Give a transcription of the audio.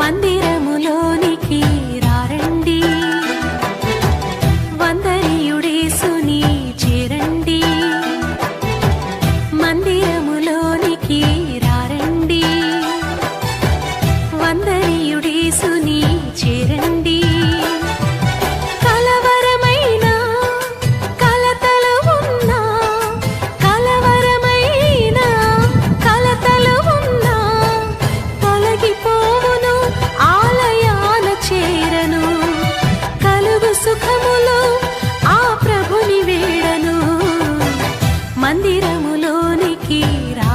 మంది హృదయములోనికి రా